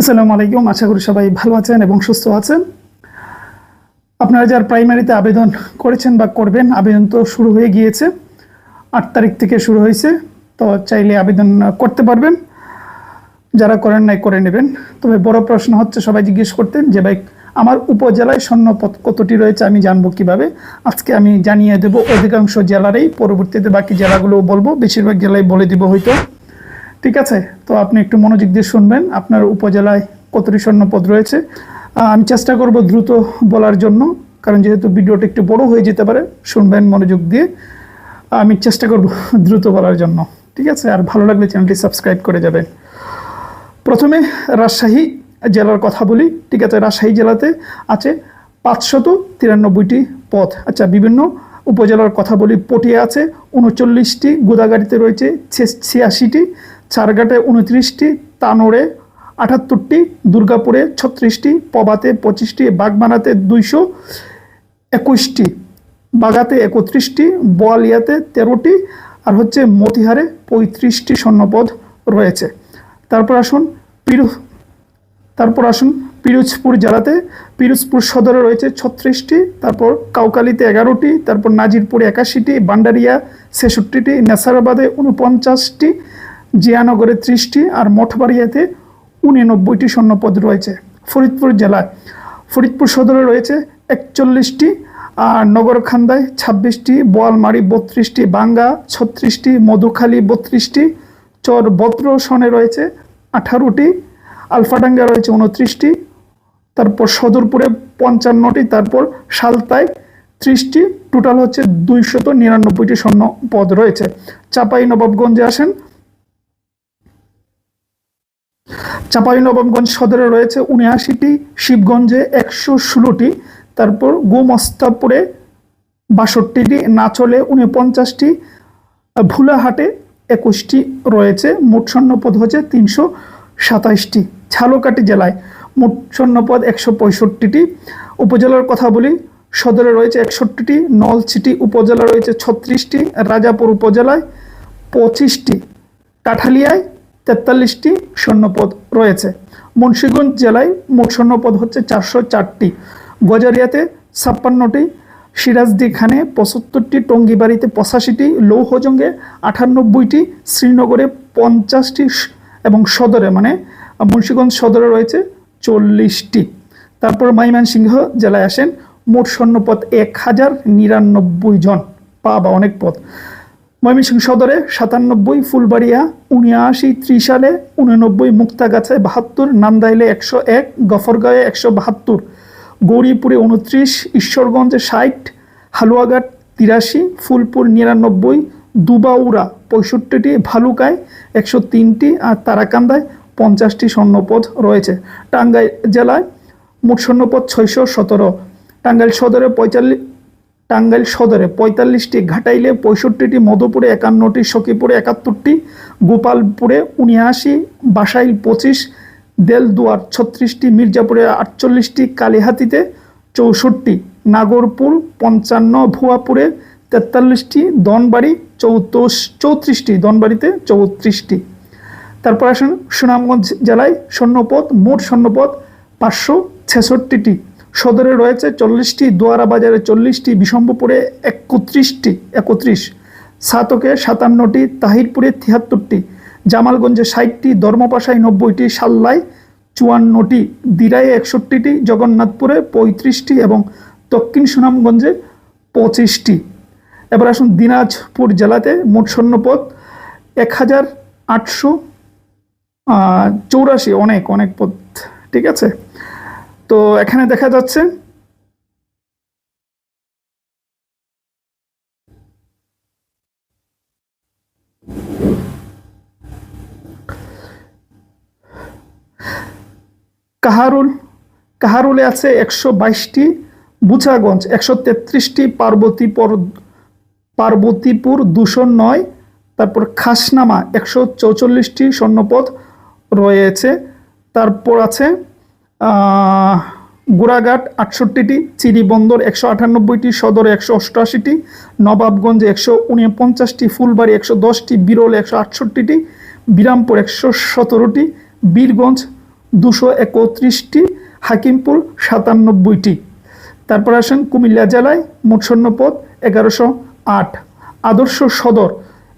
আসসালামু আলাইকুম। আশা করি সবাই ভালো আছেন এবং সুস্থ আছেন। আপনারা যার প্রাইমারিতে আবেদন করেছেন বা করবেন, আবেদন তো শুরু হয়ে গিয়েছে। আট তারিখ থেকে শুরু হয়েছে, তো চাইলে আবেদন করতে পারবেন। যারা করেন নাই, করে নেবেন। তবে বড় প্রশ্ন হচ্ছে, সবাই জিজ্ঞেস করতেন যে, ভাই, আমার উপজেলায় স্বর্ণপথ কতটি রয়েছে, আমি জানব কীভাবে? আজকে আমি জানিয়ে দেব, অধিকাংশ জেলারই, পরবর্তীতে বাকি জেলাগুলো বলব, বেশিরভাগ জেলায় বলে দিব হয়তো। ঠিক আছে? তো আপনি একটু মনোযোগ দিয়ে শুনবেন, আপনার উপজেলায় কতটি স্বর্ণপদ রয়েছে। আমি চেষ্টা করব দ্রুত বলার জন্য, কারণ যেহেতু ভিডিওটা একটু বড় হয়ে যেতে পারে, শুনবেন মনোযোগ দিয়ে। আমি চেষ্টা করব দ্রুত বলার জন্য, ঠিক আছে? আর ভালো লাগলে চ্যানেলটি সাবস্ক্রাইব করে যাবেন। প্রথমে রাজশাহী জেলার কথা বলি, ঠিক আছে? রাজশাহী জেলাতে আছে পাঁচশত তিরানব্বইটি পথ। আচ্ছা বিভিন্ন উপজেলার কথা বলি, পটিয়া আছে, উনচল্লিশটি গোদাগাড়িতে রয়েছে ছিয়াশিটি চারঘাটে উনত্রিশটি তানোরে আটাত্তরটি, দুর্গাপুরে ছত্রিশটি, পবাতে পঁচিশটি বাগমারাতে দুইশো একুশটি, বাগাতে একত্রিশটি, বোয়ালিয়াতে তেরোটি, আর হচ্ছে মতিহারে পঁয়ত্রিশটি স্বর্ণপদ রয়েছে। তারপর আসুন পিরু, তারপর আসুন পিরোজপুর জেলাতে। পিরোজপুর সদরে রয়েছে ছত্রিশটি, তারপর কাউকালিতে এগারোটি, তারপর নাজিরপুরে একাশিটি, বান্ডারিয়া ছেষট্টিটি, নেসারাবাদে উনপঞ্চাশটি জিয়ানগরে ত্রিশটি আর মঠবাড়িয়াতে উননব্বইটি স্বর্ণপদ রয়েছে। ফরিদপুর জেলায় ফরিদপুর সদরে রয়েছে একচল্লিশটি আর নগরখান্দায় ছাব্বিশটি, বোয়ালমারি বত্রিশটি, বাঙ্গা ছত্রিশটি, মধুখালী বত্রিশটি চর বত্র সনে রয়েছে আঠারোটি, আলফাডাঙ্গা রয়েছে উনত্রিশটি, তারপর সদরপুরে পঞ্চান্নটি, তারপর সালতায় ত্রিশটি, টোটাল হচ্ছে দুইশত নিরানব্বইটি স্বর্ণ পদ রয়েছে। চাপাই নবাবগঞ্জে আসেন চাপাই নবাবগঞ্জ সদরে রয়েছে উনআশিটি, শিবগঞ্জে একশো ষোলোটি, তারপর গোমস্তাপুরে বাষট্টিটি, নাচলে উনপঞ্চাশটি, ভুলাহাটে একুশটি রয়েছে, মোট স্বর্ণপদ হচ্ছে তিনশো সাতাইশটি। ঝালকাঠি জেলায় মোট স্বর্ণপদ একশো পঁয়ষট্টিটি। উপজেলার কথা বলি, সদরে রয়েছে একষট্টিটি, নলছিটি উপজেলা রয়েছে ছত্রিশটি, রাজাপুর উপজেলায় পঁচিশটি। কাঠালিয়ায় তেতাল্লিশটি স্বর্ণপদ রয়েছে। মুন্সিগঞ্জ জেলায় মোট স্বর্ণপদ হচ্ছে চারশো চারটি। গজারিয়াতে ছাপ্পান্নটি সিরাজদি খানে পঁচাত্তরটি, টঙ্গিবাড়িতে পঁচাশিটি, লৌহজঙ্গে আটানব্বইটি, শ্রীনগরে পঞ্চাশটি এবং সদরে মানে মুন্সিগঞ্জ সদরে রয়েছে চল্লিশটি। তারপর ময়মনসিংহ জেলায় আসেন, মোট স্বর্ণপদ এক হাজার নিরানব্বই জন। পা বা অনেক পদ। ময়মনসিংহ সদরে সাতানব্বই, ফুলবাড়িয়া উনআশি ত্রিশালে উননব্বই মুক্তাগাছায় বাহাত্তর, নান্দাইলে একশো এক, গফরগাঁয়ে একশো বাহাত্তর, গৌরীপুরে উনত্রিশ ঈশ্বরগঞ্জে ষাট, হালুয়াঘাট তিরাশি, ফুলপুর নিরানব্বই, দুবাউরা পঁয়ষট্টিটি, ভালুকায় একশো তিনটি আর তারাকান্দায় পঞ্চাশটি স্বর্ণপদ রয়েছে। টাঙ্গাইল জেলায় মোট স্বর্ণপদ ছয়শো সতেরো। টাঙ্গাইল সদরে পঁয়তাল্লিশ টাঙ্গাইল সদরে পঁয়তাল্লিশটি ঘাটাইলে পঁয়ষট্টিটি মধুপুরে একান্নটি, সখীপুরে একাত্তরটি, গোপালপুরে উনআশি, বাসাইল পঁচিশ, দেলদুয়ার ছত্রিশটি, মির্জাপুরে আটচল্লিশটি, কালিহাতিতে চৌষট্টি, নাগরপুর পঞ্চান্ন, ভুয়াপুরে তেতাল্লিশটি, দনবাড়ি চৌত্রিশ, চৌত্রিশটি, দনবাড়িতে চৌত্রিশটি। তারপর আসুন সুনামগঞ্জ জেলায় স্বর্ণপদ, মোট স্বর্ণপদ পাঁচশো ছেষট্টিটি। সদরে রয়েছে চল্লিশটি দোয়ারা বাজারে চল্লিশটি বিশম্বপুরে একত্রিশটি, একত্রিশ, সাতকে সাতান্নটি, তাহিরপুরে তিয়াত্তরটি, জামালগঞ্জে ষাটটি, ধর্মপাশায় নব্বইটি, সাল্লায় চুয়ান্নটি, দিরায়ে একষট্টিটি, জগন্নাথপুরে পঁয়ত্রিশটি এবং দক্ষিণ সুনামগঞ্জে পঁচিশটি। এবার আসুন দিনাজপুর জেলাতে মোট স্বর্ণপদ এক হাজার আটশো চৌরাশি, অনেক অনেক পদ, ঠিক আছে? তো এখানে দেখা যাচ্ছে কাহারুল, কাহারুলে আছে একশো বাইশটি, বুচাগঞ্জ একশো তেত্রিশটি, পার্বতীপুর পার্বতীপুর দুশো নয়, তারপর খাসনামা একশো চৌচল্লিশটি স্বর্ণপদ রয়েছে, তারপর আছে গোড়াঘাট আটষট্টিটি চিরিবন্দর একশো আটানব্বইটি, সদর একশো অষ্টআশিটি, নবাবগঞ্জ একশো উনপঞ্চাশটি, ফুলবাড়ি একশো দশটি, বিরল একশো আটষট্টিটি, বিরামপুর একশো সতেরোটি, বীরগঞ্জ দুশো একত্রিশটি, হাকিমপুর সাতানব্বইটি। তারপর আসেন কুমিল্লা জেলায় মোট সৈন্যপদ এগারোশো আট। আদর্শ সদর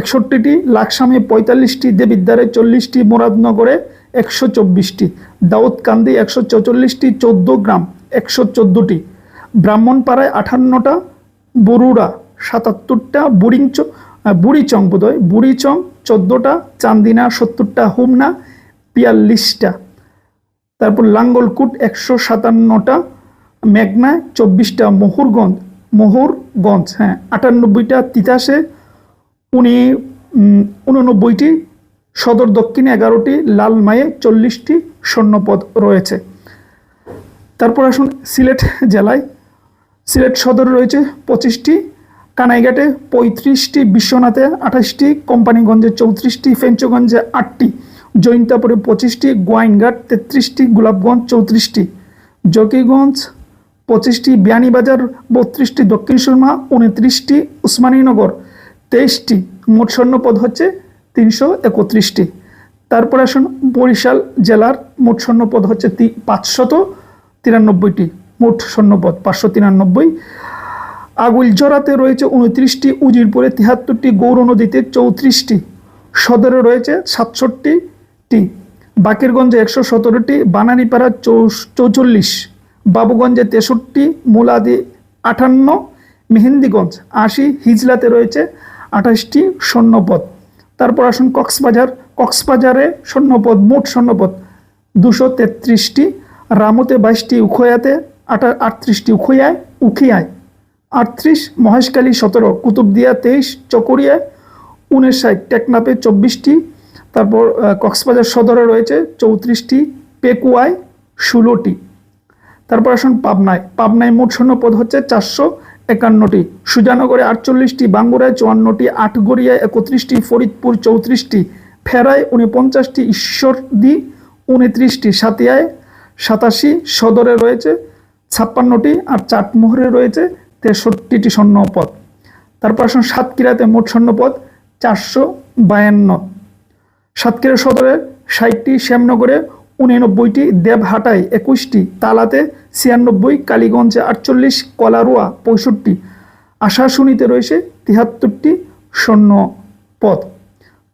একষট্টিটি, লাকসামে পঁয়তাল্লিশটি, দেবিদ্বারে চল্লিশটি, মুরাদনগরে একশো চব্বিশটি, দাউদকান্দি একশো চৌচল্লিশটি চোদ্দ গ্রাম একশো চোদ্দোটি, ব্রাহ্মণপাড়ায় আটান্নটা বরুড়া সাতাত্তরটা, বুড়িংচ বুড়িচং বোধহয়, বুড়িচং চোদ্দোটা, চান্দিনা সত্তরটা, হুমনা বিয়াল্লিশটা। তারপর লাঙ্গলকুট একশো সাতান্নটা মেঘনায় চব্বিশটা, মোহরগঞ্জ মোহরগঞ্জ হ্যাঁ আটানব্বইটা, তিতাসে উনি উননব্বইটি সদর দক্ষিণে এগারোটি লালমায়ে চল্লিশটি স্বর্ণপদ রয়েছে। তারপর আসুন সিলেট জেলায়। সিলেট সদরে রয়েছে পঁচিশটি, কানাইঘাটে পঁয়ত্রিশটি, বিশ্বনাথে আঠাশটি, কোম্পানিগঞ্জে চৌত্রিশটি, ফেঞ্চগঞ্জে আটটি, জৈন্তাপুরে পঁচিশটি, গোয়াইনঘাট তেত্রিশটি, গোলাপগঞ্জ চৌত্রিশটি, জকিগঞ্জ পঁচিশটি, বিয়ানীবাজার বত্রিশটি, দক্ষিণ সুরমা উনত্রিশটি, উসমানীনগর তেইশটি। মোট স্বর্ণপদ হচ্ছে তিনশো একত্রিশটি। তারপর আসুন বরিশাল জেলার মোট স্বর্ণপদ হচ্ছে পাঁচশত তিরানব্বইটি। মোট স্বর্ণপদ পাঁচশো তিরানব্বই। আগুলজরাতে রয়েছে উনত্রিশটি, উজিরপুরে তিয়াত্তরটি গৌর নদীতে চৌত্রিশটি। সদরে রয়েছে সাতষট্টিটি। বাকেরগঞ্জে একশো সতেরোটি, বানানীপাড়া চৌচল্লিশ। বাবুগঞ্জে তেষট্টি, মুলাদি আটান্ন, মেহেন্দিগঞ্জ আশি, হিজলাতে রয়েছে আঠাশটি স্বর্ণপদ। তারপর আসুন কক্সবাজার। কক্সবাজারে স্বর্ণপদ, মোট স্বর্ণপদ দুশো তেত্রিশটি, রামতে বাইশটি উখয়াতে আটা আটত্রিশটি উখয়ায় উখিয়ায়, আটত্রিশ মহেশকালী সতেরো, কুতুবদিয়া তেইশ, চকরিয়ায় উনষাট টেকনাপে চব্বিশটি, তারপর কক্সবাজার সদরে রয়েছে চৌত্রিশটি, পেকুয়ায় ষোলোটি। তারপর আসুন পাবনায়। পাবনায় মোট স্বর্ণপদ হচ্ছে চারশো একান্নটি, সুজানগরে আটচল্লিশটি, বাঙ্গুরায় চুয়ান্নটি, আটগড়িয়ায় একত্রিশটি, ফরিদপুর চৌত্রিশটি, ফেরায় উনপঞ্চাশটি, ঈশ্বরদী উনত্রিশটি, সাতিয়ায় সাতাশি, সদরে রয়েছে ছাপ্পান্নটি আর চাটমোহরে রয়েছে তেষট্টিটি স্বর্ণপদ। তারপর আসুন সাতক্ষীরাতে মোট স্বর্ণপদ চারশো বায়ান্ন। সাতক্ষীরা সদরে ষাটটি, শ্যামনগরে উননব্বইটি দেবহাটায় একুশটি, তালাতে ছিয়ানব্বই, কালীগঞ্জে আটচল্লিশ, কলারোয়া পঁয়ষট্টি, আশাশুনিতে রয়েছে তিহাত্তরটি স্বর্ণ পদ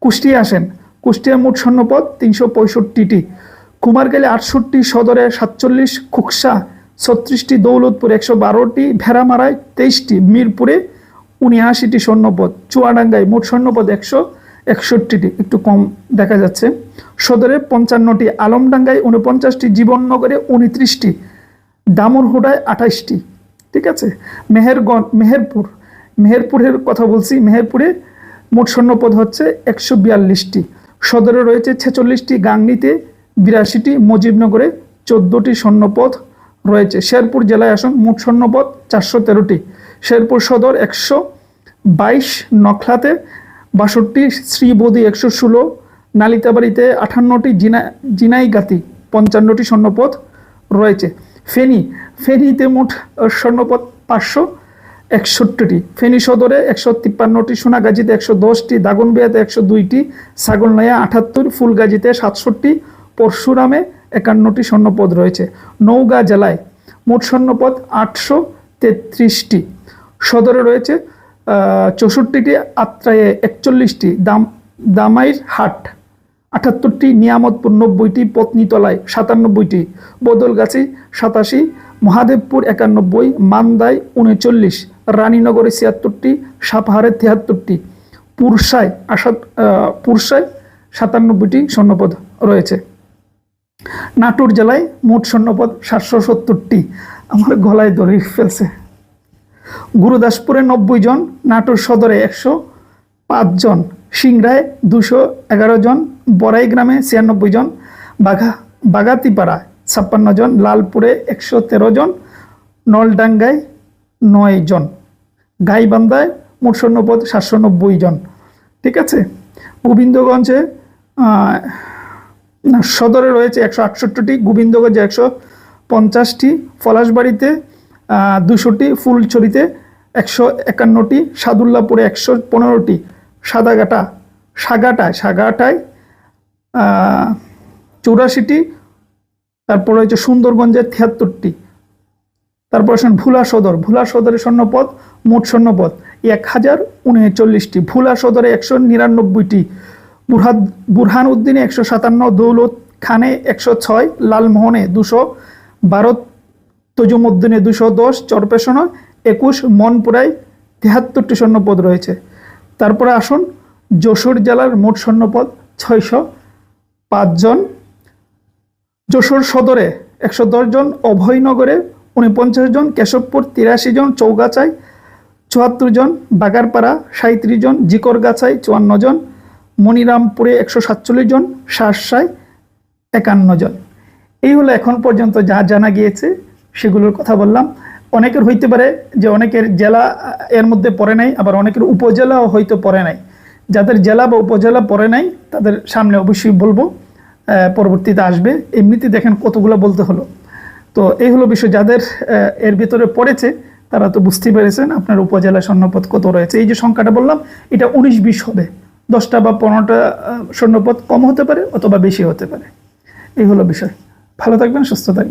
কুষ্টিয়া আসেন। কুষ্টিয়া মোট স্বর্ণপদ তিনশো পঁয়ষট্টিটি। কুমারগালে আটষট্টি, সদরে সাতচল্লিশ, খুকসা ছত্রিশটি, দৌলতপুর একশো বারোটি, ভেড়ামারায় তেইশটি, মিরপুরে উনআশিটি স্বর্ণপদ। চুয়াডাঙ্গায় মোট স্বর্ণপদ একশো একষট্টিটি, একটু কম দেখা যাচ্ছে। সদরে পঞ্চান্নটি, আলমডাঙ্গায় উনপঞ্চাশটি জীবননগরে উনত্রিশটি দামুরহুডায় আঠাশটি, ঠিক আছে? মেহেরগঞ্জ, মেহেরপুর, মেহেরপুরের কথা বলছি, মেহেরপুরে মোট স্বর্ণপদ হচ্ছে একশো বিয়াল্লিশটি। সদরে রয়েছে ছেচল্লিশটি, গাংনিতে বিরাশিটি, মুজিবনগরে চোদ্দোটি স্বর্ণপদ রয়েছে। শেরপুর জেলায় আসন, মোট স্বর্ণপদ চারশো তেরোটি। শেরপুর সদর একশো বাইশ, নখলাতে বাষট্টি শ্রীবদী একশো ষোলো, নালিতাবাড়িতে আঠান্নটি জিনা জিনাইগাতি, পঞ্চান্নটি স্বর্ণপদ রয়েছে। ফেনী, ফেনীতে মোট স্বর্ণপদ পাঁচশো একষট্টিটি। ফেনী সদরে একশো তিপ্পান্নটি, সোনাগাজীতে একশো দশটি, দাগনবিয়াতে একশো দুইটি, ছাগলনাইয়া আটাত্তর ফুলগাজীতে সাতষট্টি, পরশুরামে একান্নটি স্বর্ণপদ রয়েছে। নওগাঁ জেলায় মোট স্বর্ণপদ আটশো তেত্রিশটি। সদরে রয়েছে চৌষট্টিটি আত্রায়ে একচল্লিশটি দাম দামাইর হাট আটাত্তরটি নিয়ামতপুর নব্বইটি পত্নীতলায় সাতানব্বইটি বদলগাছি সাতাশি মহাদেবপুর একানব্বই মান্দায় উনচল্লিশ রানীনগরে ছিয়াত্তরটি সাপাহারে তিয়াত্তরটি পুরসায় আহ, পুরসায় সাতানব্বইটি স্বর্ণপদ রয়েছে। নাটোর জেলায় মোট স্বর্ণপদ সাতশো সত্তরটি। আমার গলায় দড়ি ফেলছে। গুরুদাসপুরে নব্বই জন, নাটোর সদরে একশো পাঁচজন সিংড়ায় দুশো এগারো জন, বড়াই গ্রামে ছিয়ানব্বই জন, বাঘা বাগাতিপাড়া ছাপ্পান্ন জন, লালপুরে একশো তেরো জন, নলডাঙ্গায় নয় জন, গাইবান্ধায় মোট স্বর্ণপদ সাতশো নব্বই জন। ঠিক আছে? গোবিন্দগঞ্জে সদরে রয়েছে একশো আটষট্টিটি, গোবিন্দগঞ্জে একশো পঞ্চাশটি, পলাশবাড়িতে দুশোটি ফুলছড়িতে একশো একান্নটি সাদুল্লাপুরে একশো পনেরোটি সাদাগাটা সাগাটায় সাগাটায় চৌরাশিটি, তারপর হচ্ছে সুন্দরগঞ্জের তিয়াত্তরটি। তারপর আসেন ভুলা সদর। ভুলা সদরের স্বর্ণপদ, মোট স্বর্ণপদ এক হাজার উনচল্লিশটি। ভুলা সদরে একশো নিরানব্বইটি। বুরহাদ বুরহান উদ্দিনে একশো সাতান্ন, দৌলত খানে একশো ছয়, লালমোহনে দুশো বারো তজুমুদ্দিনে দুশো দশ চরপেশনে একুশ, মনপুরায় তেহাত্তরটি স্বর্ণপদ রয়েছে। তারপরে আসুন, যশোর জেলার মোট স্বর্ণপদ ছয়শো পাঁচজন যশোর সদরে একশো জন, অভয়নগরে উনপঞ্চাশ জন, কেশবপুর তিরাশি জন, চৌগাছায় চুয়াত্তর জন, বাগারপাড়া সাঁত্রিশ জন, জিকরগাছায় চুয়ান্ন জন, মনিরামপুরে একশো সাতচল্লিশ জন শার্শায় একান্ন জন। এই হলো এখন পর্যন্ত যা জানা গিয়েছে। সেগুলোর কথা বললাম। অনেকের হইতে পারে যে অনেকের জেলা এর মধ্যে পড়ে নাই, আবার অনেকের উপজেলাও হয়তো পড়ে নাই। যাদের জেলা বা উপজেলা পড়ে নাই, তাদের সামনে অবশ্যই বলব পরবর্তীতে আসবে। এমনিতে দেখেন কতগুলো বলতে হলো। তো এই হলো বিষয়। যাদের এর ভিতরে পড়েছে, তারা তো বুঝতেই পেরেছেন আপনার উপজেলা স্বর্ণপদ কত রয়েছে। এই যে সংখ্যাটা বললাম, এটা উনিশ, বিশ হবে। দশটা বা পনেরোটা স্বর্ণপদ কম হতে পারে অথবা বেশি হতে পারে। এই হলো বিষয়। ভালো থাকবেন, সুস্থ থাকবেন।